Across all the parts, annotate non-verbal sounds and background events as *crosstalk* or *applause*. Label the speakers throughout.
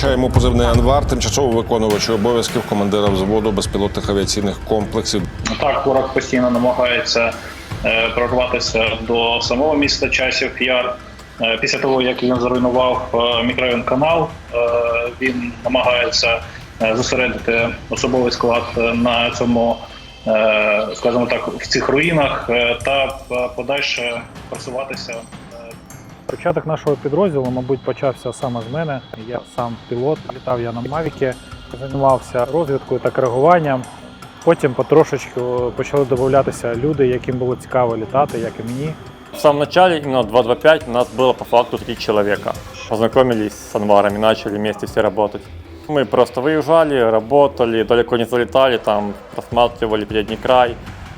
Speaker 1: Вручаємо позивний Анвар, тимчасово виконувачу обов'язків командира взводу безпілотних авіаційних комплексів.
Speaker 2: Так, ворог постійно намагається е, прорватися до самого міста Часів Яр. Е, Після того, як він зруйнував е, мікрорайон канал, він намагається зосередити особовий склад на цьому, скажімо так, в цих руїнах та подальше просуватися
Speaker 3: Початок нашого підрозділу, мабуть, почався саме з мене. Я сам пілот, літав я на Мавіки, займався розвідкою та коригуванням. Потім потрошечку почали додатися люди, яким було цікаво літати, як і мені.
Speaker 4: В самом начале, именно 225, у нас было по факту три человека. Познакомились с Анваром и начали вместе все работать. Мы просто выезжали, работали, далеко не залетали, там просматривали передний край, э,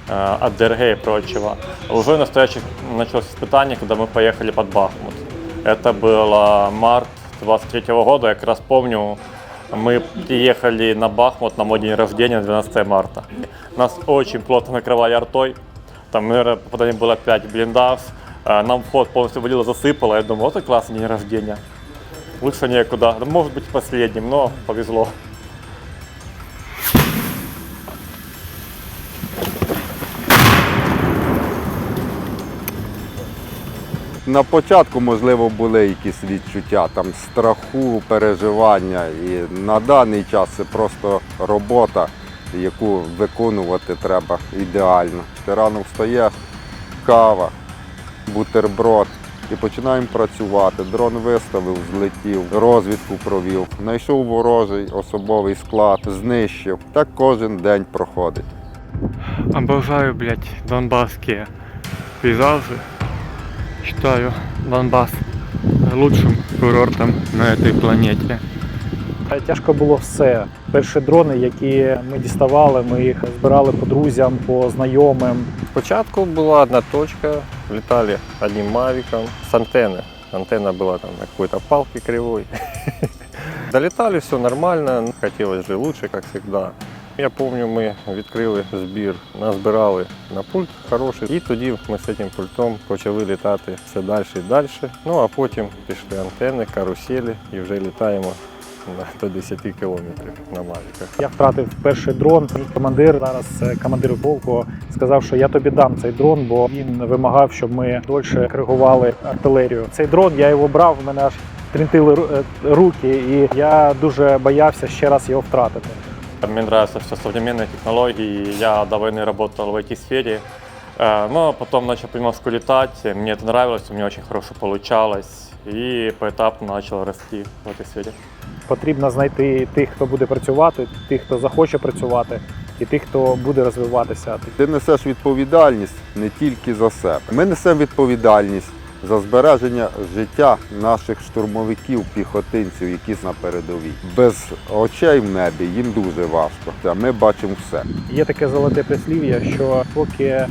Speaker 4: от ДРГ и прочего. Уже настоящее началось испытание, когда мы поехали под Бахмут. Это было март 23 года, я как раз помню, мы приехали на Бахмут на мой день рождения, 12 марта. Нас очень плотно накрывали артой, там, наверное, попаданий было 5 блиндаж. А, Нам вход полностью валило, засыпало. Я думаю, вот и классный день рождения. Лучше некуда. Да, Может быть, последним, но повезло.
Speaker 5: На початку, можливо, були якісь відчуття там страху, переживання. І на даний час це просто робота, яку виконувати треба ідеально. Ти рано встаєш, кава, бутерброд. І починаємо працювати. Дрон виставив, злетів, розвідку провів, знайшов ворожий особовий склад, знищив. Так кожен день проходить.
Speaker 6: Обожаю, блядь, донбасские пейзажи Считаю Донбасс лучшим курортом на этой планете.
Speaker 3: Та Тяжко було все. Перші дрони, які ми діставали, ми їх збирали по друзям, по знайомим.
Speaker 4: Спочатку была одна точка, летали одним мавиком с антенны. Антенна была там на какой-то палке кривой. *laughs* Долетали, все нормально, хотелось же лучше, как всегда. Я помню, ми відкрили збір, назбирали на пульт хороший, і тоді ми з цим пультом почали літати все далі і далі. Ну а потім пішли антени, каруселі і вже літаємо до 10 кілометрів на мавіках.
Speaker 3: Я втратив перший дрон. Командир зараз е, командир полку сказав, що я тобі дам цей дрон, бо він вимагав, щоб ми дольше коригували артилерію. Цей дрон я його брав, в мене аж тремтили е, руки, і я дуже боявся ще раз його втратити.
Speaker 4: Мне нравятся все современные технологии. Я до войны работал в IT-сфере, Э, но потом начал понемножку летать. Мне это нравилось, у меня очень хорошо получалось. И поэтапно начал расти в этой сфере.
Speaker 3: Потрібно знайти тих, хто буде працювати, тих, хто захоче працювати, і тих, хто буде розвиватися.
Speaker 5: Ти несеш відповідальність не тільки за себе. Ми несемо відповідальність за збереження життя наших штурмовиків, піхотинців, які на передовій. Без очей в небі їм дуже важко. А ми бачимо все.
Speaker 3: Є таке золоте прислів'я, що поки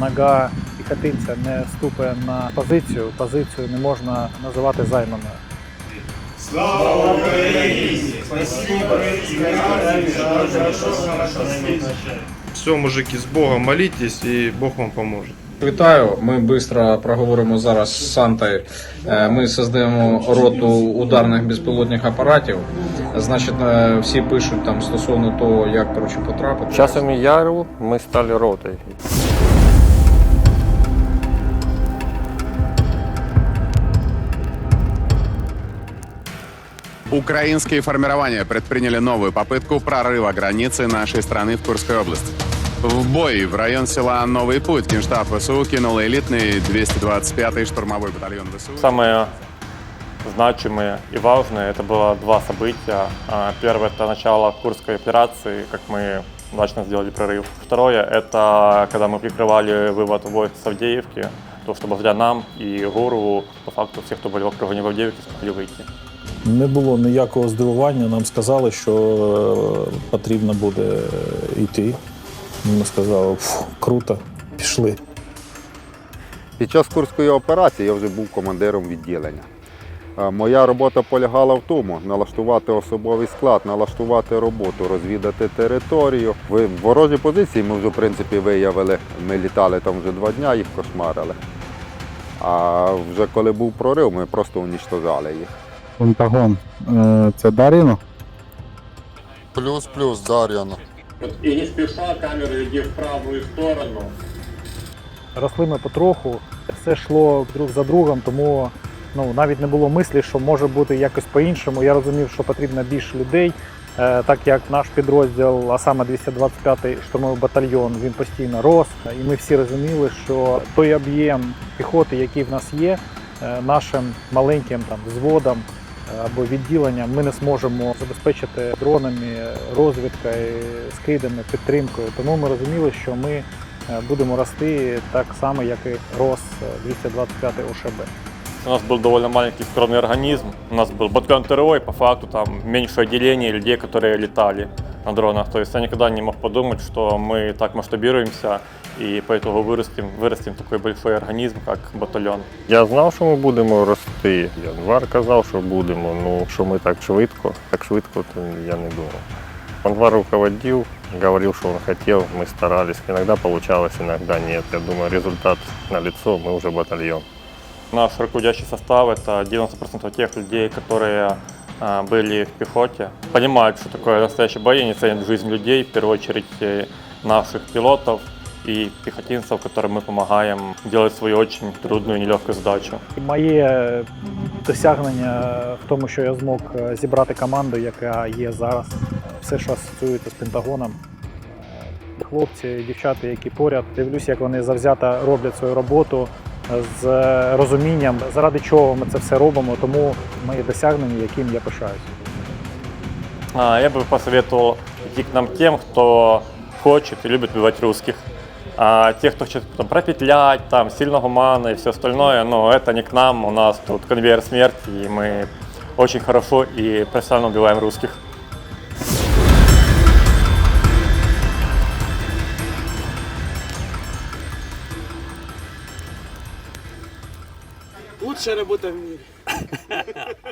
Speaker 3: нога піхотинця не ступає на позицію, позицію не можна називати займаною. Слава!
Speaker 7: Все, мужики, с Богом молитесь, и Бог вам поможет.
Speaker 8: Вітаю. Ми швидко проговоримо зараз з Сантою. Е, Ми создаємо роту ударних безпілотних апаратів. Значить, е, всі пишуть там стосовно того, як коротше, потрапити.
Speaker 4: Часом Яру мы стали ротой.
Speaker 9: Украинские формирования предприняли новую попытку прорыва границы нашей страны в Курской области. В бой в район села Новый Путь Генштаб ВСУ кинул элитный 225-й штурмовой батальон ВСУ.
Speaker 4: Самые значимые и важные это было два события. А, Первое это начало Курской операции, как мы удачно сделали прорыв. Второе это когда мы прикрывали вывод войск с Авдеевки, то что благодаря нам и Гурову, по факту все, кто были в окружении в Авдеевке, смогли выйти.
Speaker 10: Не було ніякого здивування. Нам сказали, що е, потрібно буде е, йти. Ми сказали, «Фу, круто, пішли.
Speaker 5: Під час курської операції я вже був командиром відділення. Е, Моя робота полягала в тому, налаштувати особовий склад, налаштувати роботу, розвідати територію. В ворожі позиції ми вже в принципі виявили. Ми літали там вже два дні, їх кошмарили. А вже коли був прорив, ми просто уніштожали їх. Пентагон. Це Дар'яно?
Speaker 11: Плюс-плюс, Дар'яно.
Speaker 4: И не спеша камера иди в правую сторону.
Speaker 3: Росли ми потроху, все йшло друг за другом, тому ну, навіть не було мислі, що може бути якось по-іншому. Я розумів, що потрібно більше людей, е, так як наш підрозділ, а саме 225-й штурмовий батальйон, він постійно рос. І ми всі розуміли, що той об'єм піхоти, який в нас є, е, нашим маленьким там взводом або відділенням, ми не зможемо забезпечити дронами, розвідкою, скидами, підтримкою. Тому ми розуміли, що ми е, будемо рости так само, як і рос е, 225 ОШБ.
Speaker 4: У нас был довольно маленький скромный организм. У нас был батальон ТРО, и по факту там меньшее отделение людей, которые летали на дронах. То есть я никогда не мог подумать, что мы так масштабируемся и по итогу вырастим, вырастим такой большой организм, как батальон.
Speaker 12: Я знав, що ми будемо рости. Январ казав, що будемо. Ну що ми так швидко, так швидко, то я не думав. Январ руководил, говорил, что он хотел, мы старались. Иногда получалось, иногда нет. Я думаю, результат на лицо, мы уже батальон.
Speaker 4: Наш руководящий состав – это 90% тех людей, которые а, были в пехоте, понимают, что такое настоящий бой, они ценят жизнь людей, в первую очередь э, наших пилотов и пехотинцев, которым мы помогаем делать свою очень трудную и нелегкую задачу.
Speaker 3: Моє досягнення в тому, що я змог е, зібрати команду, яка є зараз. Все, що асоціюється з Пентагоном. Е, Хлопці, дівчата, які поряд, дивлюсь, як вони завзято роблять свою роботу е, з розумінням, заради чого ми це все робимо. Тому моє досягнення, яким я пишаюсь.
Speaker 4: А, Я бы посоветовал идти к нам тем, кто хочет и любит убивать русских. А те, кто хочет там, пропетлять, там, сильно гуманно и все остальное, ну, это не к нам, у нас тут конвейер смерти, и мы очень хорошо и профессионально убиваем русских.
Speaker 13: Лучшая работа в мире. *laughs*